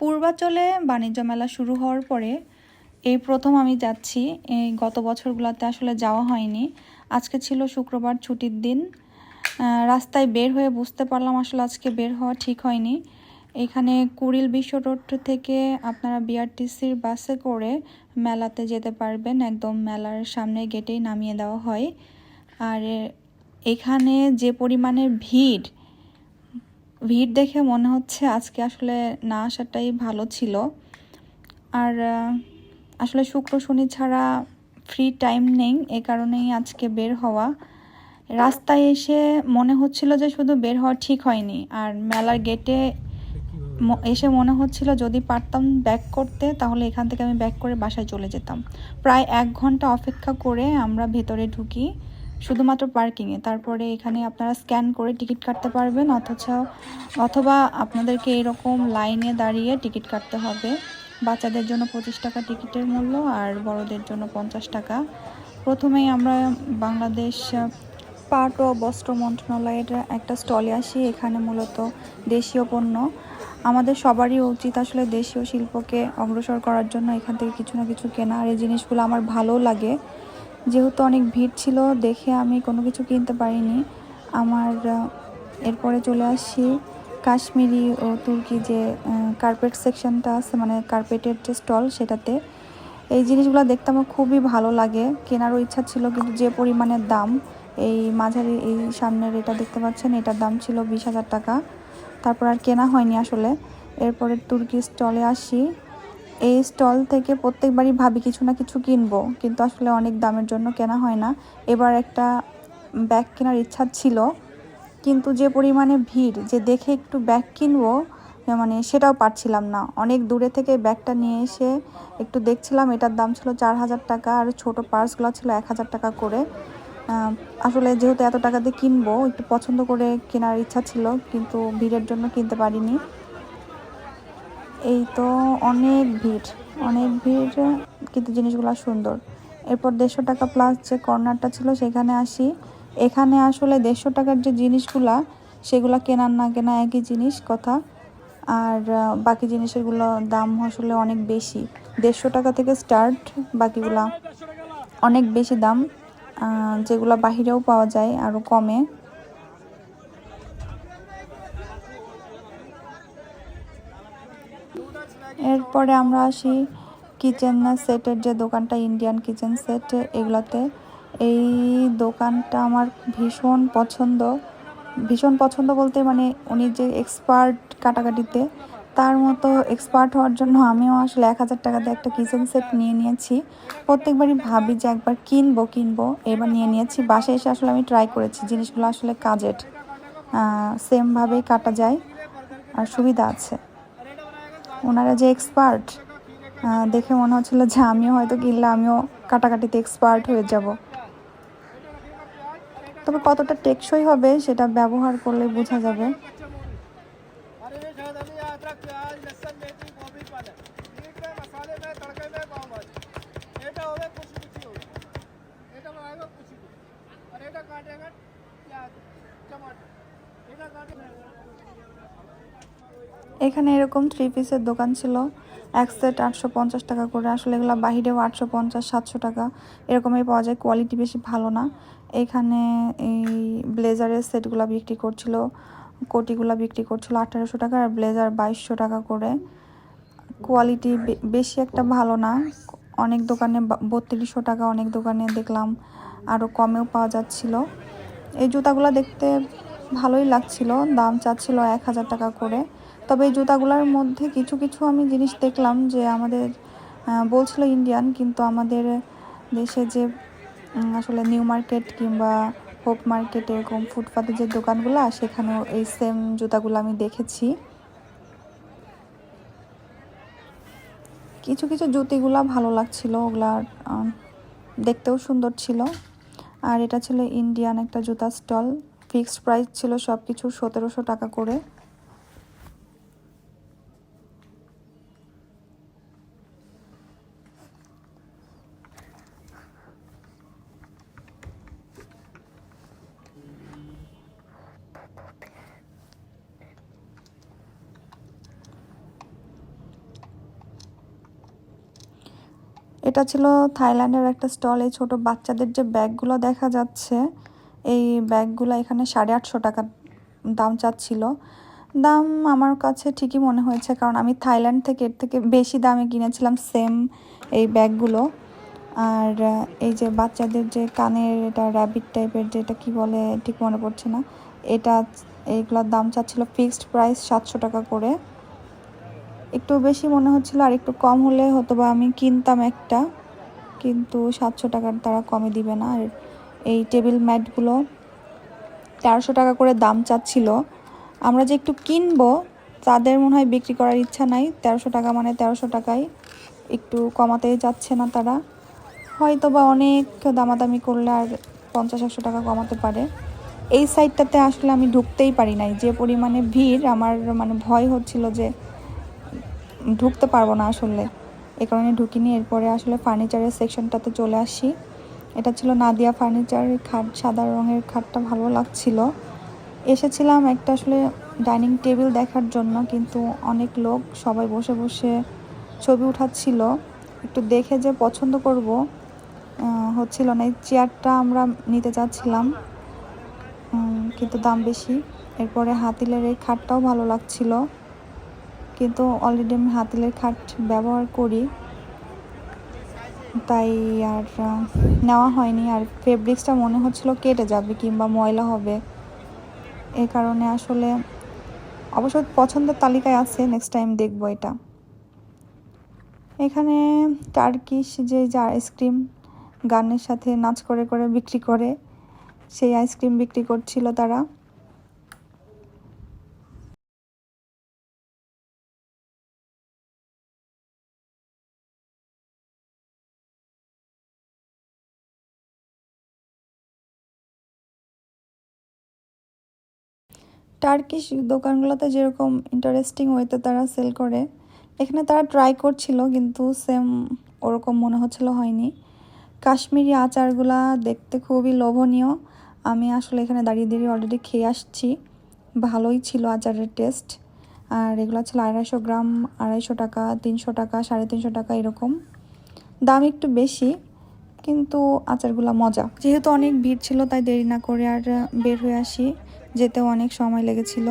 পূর্বাচলে বাণিজ্য মেলা শুরু হওয়ার পরে এই প্রথম আমি যাচ্ছি। এই গত বছরগুলোতে আসলে যাওয়া হয়নি। আজকে ছিল শুক্রবার ছুটির দিন। রাস্তায় বের হয়ে বুঝতে পারলাম আসলে আজকে বের হওয়া ঠিক হয়নি। এখানে কুড়িল বিশ্ব রোড থেকে আপনারা বিআরটিসির বাসে করে মেলাতে যেতে পারবেন। একদম মেলার সামনে গেটেই নামিয়ে দেওয়া হয়। আর এখানে যে পরিমাণে ভিড় ভিড় দেখে মনে হচ্ছে আজকে আসলে না আসাটাই ভালো ছিল। আর আসলে শুক্র শনি ছাড়া ফ্রি টাইম নেই, এ কারণেই আজকে বের হওয়া। রাস্তায় এসে মনে হচ্ছিল যে শুধু বের হওয়া ঠিক হয়নি, আর মেলার গেটে এসে মনে হচ্ছিল যদি পারতাম ব্যাক করতে, তাহলে এখান থেকে আমি ব্যাক করে বাসায় চলে যেতাম। প্রায় এক ঘণ্টা অপেক্ষা করে আমরা ভেতরে ঢুকি। শুধুমাত্র পার্কিংয়ে তারপরে এখানে আপনারা স্ক্যান করে টিকিট কাটতে পারবেন, অথচ, অথবা আপনাদেরকে এরকম লাইনে দাঁড়িয়ে টিকিট কাটতে হবে। বাচ্চাদের জন্য পঁচিশ টাকা টিকিটের মূল্য আর বড়দের জন্য পঞ্চাশ টাকা। প্রথমেই আমরা বাংলাদেশ পাট ও বস্ত্র মন্ত্রণালয়ের একটা স্টলে আসি। এখানে মূলত দেশীয় পণ্য। আমাদের সবারই উচিত আসলে দেশীয় শিল্পকে অগ্রসর করার জন্য এখান থেকে কিছু না কিছু কেনা। আর এই জিনিসগুলো আমার ভালো লাগে। যেহেতু অনেক ভিড় ছিল, দেখে আমি কোনো কিছু কিনতে পারিনি। আমার এরপরে চলে আসি কাশ্মীরি ও তুর্কি যে কার্পেট সেকশনটা আছে মানে কার্পেটের যে স্টল সেটাতে। এই জিনিসগুলো দেখতে আমার খুবই ভালো লাগে। কেনারও ইচ্ছা ছিল, কিন্তু যে পরিমাণের দাম, এই মাঝারি, এই সামনের এটা দেখতে পাচ্ছেন, এটার দাম ছিল বিশ হাজার টাকা। তারপর আর কেনা হয়নি আসলে। এরপরে তুর্কি স্টলে আসি। এই স্টল থেকে প্রত্যেকবারই ভাবি কিছু না কিছু কিনবো, কিন্তু আসলে অনেক দামের জন্য কেনা হয় না। এবার একটা ব্যাগ কেনার ইচ্ছা ছিল, কিন্তু যে পরিমাণে ভিড়, যে দেখে একটু ব্যাগ কিনবো মানে সেটাও পারছিলাম না। অনেক দূরে থেকে ব্যাগটা নিয়ে এসে একটু দেখছিলাম, এটার দাম ছিল চার হাজার টাকা, আর ছোট পার্সগুলো ছিল এক হাজার টাকা করে। আসলে যেহেতু এত টাকা দিয়ে কিনবো, একটু পছন্দ করে কেনার ইচ্ছা ছিল, কিন্তু ভিড়ের জন্য কিনতে পারিনি। এই তো অনেক ভিড় অনেক ভিড় কিন্তু জিনিসগুলো সুন্দর। এরপর দেড়শো টাকা প্লাস যে কর্নারটা ছিল সেখানে আসি। এখানে আসলে দেড়শো টাকার যে জিনিসগুলা, সেগুলা কেনার না কেনা একই জিনিস কথা। আর বাকি জিনিসেরগুলো দাম আসলে অনেক বেশি। দেড়শো টাকা থেকে স্টার্ট বাকিগুলা অনেক বেশি দাম যেগুলো বাহিরেও পাওয়া যায় আরও কমে। এরপরে আমরা আসি কিচেন সেটের যে দোকানটা, ইন্ডিয়ান কিচেন সেট এগুলাতে। এই দোকানটা আমার ভীষণ পছন্দ। ভীষণ পছন্দ বলতে মানে উনি যে এক্সপার্ট কাটাকাটিতে, তার মতো এক্সপার্ট হওয়ার জন্য আমিও আসলে এক হাজার টাকা দিয়ে একটা কিচেন সেট নিয়ে নিয়েছি। প্রত্যেকবারই ভাবি যে একবার কিনবো কিনবো, এবার নিয়ে নিয়েছি। বাসায় এসে আসলে আমি ট্রাই করেছি, জিনিসগুলো আসলে কাজের সেমভাবেই কাটা যায়। আর সুবিধা আছে। ওনারা যে এক্সপার্ট দেখে মনে হচ্ছিল যে আমিও হয়তো কিনলে আমিও কাটাকাটিতে এক্সপার্ট হয়ে যাব তবে কতটা টেকসই হবে সেটা ব্যবহার করলে বোঝা যাবে और ये शायद अभी अदरक प्याज लहसुन मेथी गोभी पालक मीट में मसाले में तड़के में पाव भाजी एटा होवे कुछ कुछ होवे एटा बनाएगा कुछ कुछ और एटा काटेगा प्याज टमाटर एटा काटे এখানে এরকম থ্রি পিসের দোকান ছিল। এক সেট আটশো পঞ্চাশ টাকা করে। আসলে এগুলো বাহিরেও আটশো পঞ্চাশ, সাতশো টাকা। এরকমই পাওয়া যায়। কোয়ালিটি বেশি ভালো না। এখানে এই ব্লেজারের সেটগুলো বিক্রি করছিল। কোটিগুলো বিক্রি করছিল আঠারোশো টাকা আর ব্লেজার বাইশশো টাকা করে। কোয়ালিটি বেশি একটা ভালো না। অনেক দোকানে বত্রিশশো টাকা অনেক দোকানে দেখলাম। আরও কমেও পাওয়া যাচ্ছিল। এই জুতাগুলো দেখতে ভালোই লাগছিল। দাম চাচ্ছিল এক হাজার টাকা করে। তবে এই জুতাগুলোর মধ্যে কিছু কিছু আমি জিনিস দেখলাম যে আমাদের বলছিল ইন্ডিয়ান কিন্তু আমাদের দেশে যে আসলে নিউ মার্কেট কিংবা হোপ মার্কেট এরকম ফুটপাতে যে দোকানগুলো, সেখানেও এই সেম জুতাগুলো আমি দেখেছি। কিছু কিছু জুতিগুলা ভালো লাগছিল, ওগুলা দেখতেও সুন্দর ছিল। আর এটা ছিল ইন্ডিয়ান একটা জুতা স্টল ফিক্সড প্রাইস ছিল সব কিছু সতেরোশো টাকা করে। এটা ছিল থাইল্যান্ডের একটা স্টল, এই ছোটো বাচ্চাদের যে ব্যাগগুলো দেখা যাচ্ছে, এই ব্যাগগুলো এখানে সাড়ে আটশো টাকা দাম চাচ্ছিল। দাম আমার কাছে ঠিকই মনে হয়েছে, কারণ আমি থাইল্যান্ড থেকে, এর থেকে বেশি দামে কিনেছিলাম সেম এই ব্যাগগুলো। আর এই যে বাচ্চাদের যে কানের এটা র্যাবিট টাইপের যেটা কি বলে, ঠিক মনে পড়ছে না। এটা এইগুলোর দাম চাচ্ছিল ফিক্সড প্রাইস সাতশো টাকা করে। একটু বেশি মনে হচ্ছিল, আর একটু কম হলে হয়তো বা আমি কিনতাম একটা, কিন্তু সাতশো টাকার তারা কমে দিবে না। আর এই টেবিল ম্যাটগুলো তেরোশো টাকা করে দাম চাচ্ছিল। আমরা যে একটু কিনবো, তাদের মনে হয় বিক্রি করার ইচ্ছা নাই। তেরোশো টাকা মানে তেরোশো টাকাই একটু কমাতেই যাচ্ছে না তারা। হয়তো বা অনেক দামাদামি করলে আর পঞ্চাশ একশো টাকা কমাতে পারে। এই সাইডটাতে আসলে আমি ঢুকতেই পারি নাই। যে পরিমাণে ভিড়, আমার মানে ভয় হচ্ছিল যে ঢুকতে পারব না আসলে। এ কারণে ঢুকিনি। এরপরে আসলে ফার্নিচারের সেকশনটাতে চলে আসি। এটা ছিল নাদিয়া ফার্নিচার খাট, সাদা রঙের খাটটা ভালো লাগছিল। এসেছিলাম একটা আসলে ডাইনিং টেবিল দেখার জন্য, কিন্তু অনেক লোক সবাই বসে বসে ছবি উঠাচ্ছিল। একটু দেখে যে পছন্দ করব হচ্ছিল না। এই চেয়ারটা আমরা নিতে চাচ্ছিলাম। কিন্তু দাম বেশি। এরপরে হাতিলের এই খাটটাও ভালো লাগছিল। কিন্তু অলরেডি আমি হাতিলের খাট ব্যবহার করি। তাই আর নেওয়া হয়নি। আর ফেব্রিক্সটা মনে হচ্ছিল কেটে যাবে কিংবা ময়লা হবে। এ কারণে আসলে অবশ্য পছন্দের তালিকায় আছে। নেক্সট টাইম দেখব এটা। এখানে টার্কিশ যে যে আইসক্রিম গানের সাথে নাচ করে করে বিক্রি করে। সেই আইসক্রিম বিক্রি করছিল তারা। টার্কিশ দোকানগুলোতে যেরকম ইন্টারেস্টিং ওয়েতে তারা সেল করে, এখানে তারা ট্রাই করছিল কিন্তু সেম ওরকম মনে হচ্ছিল হয়নি। কাশ্মীরি আচারগুলা দেখতে খুবই লোভনীয়। আমি আসলে এখানে দাঁড়িয়ে দাঁড়িয়ে অলরেডি খেয়ে আসছি। ভালোই ছিল আচারের টেস্ট আর এগুলো ছিল আড়াইশো গ্রাম, আড়াইশো টাকা, তিনশো টাকা, সাড়ে তিনশো টাকা এরকম। দাম একটু বেশি, কিন্তু আচারগুলো মজা। যেহেতু অনেক ভিড় ছিল, তাই দেরি না করে আর বের হয়ে আসি। যেতেও অনেক সময় লেগেছিল।